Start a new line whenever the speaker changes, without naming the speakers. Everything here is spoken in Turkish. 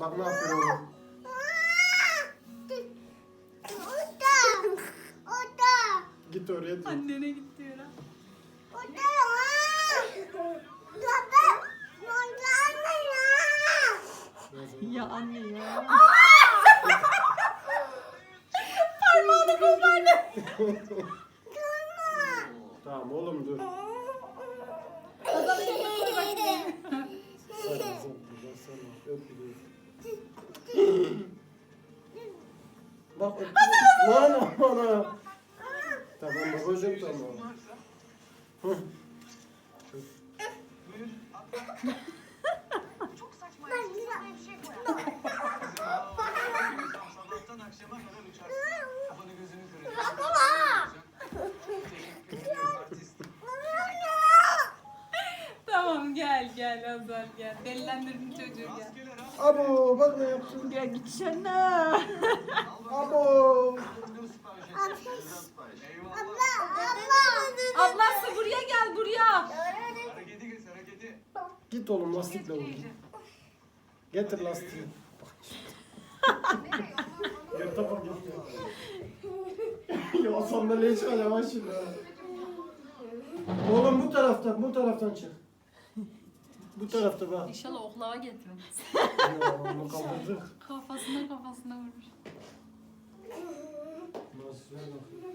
Bak ne yapıyor oğlum. Git oraya diyor.
Annene git diyor ha. Ya anne ya. Parmağını kopardı.
Tamam oğlum dur. Bak de. Lan bana. Tamam babacığım tamam. Hı.
Çok saçma. Bir şey koyar.
Sabahtan akşama kadar uçarsın.
Gel gel. Delilendirdin çocuğu gel.
Abo bak ne yaptın.
Ya gitsene.
Al bakalım.
Abo.
Sipariş. Eyvallah.
Ablası buraya gel buraya.
Hareketi geç hareketi.
Git oğlum lastikle vur. Getir lastiği. Gel tamam git ya. ya sandalyeye yürü. ha. Oğlum bu taraftan, bu taraftan çık. Bu tarafta bak.
İnşallah oklava getirmez.
Onu kaldırdık.
Kafasına kafasına vurmuş.
Nasıl bak.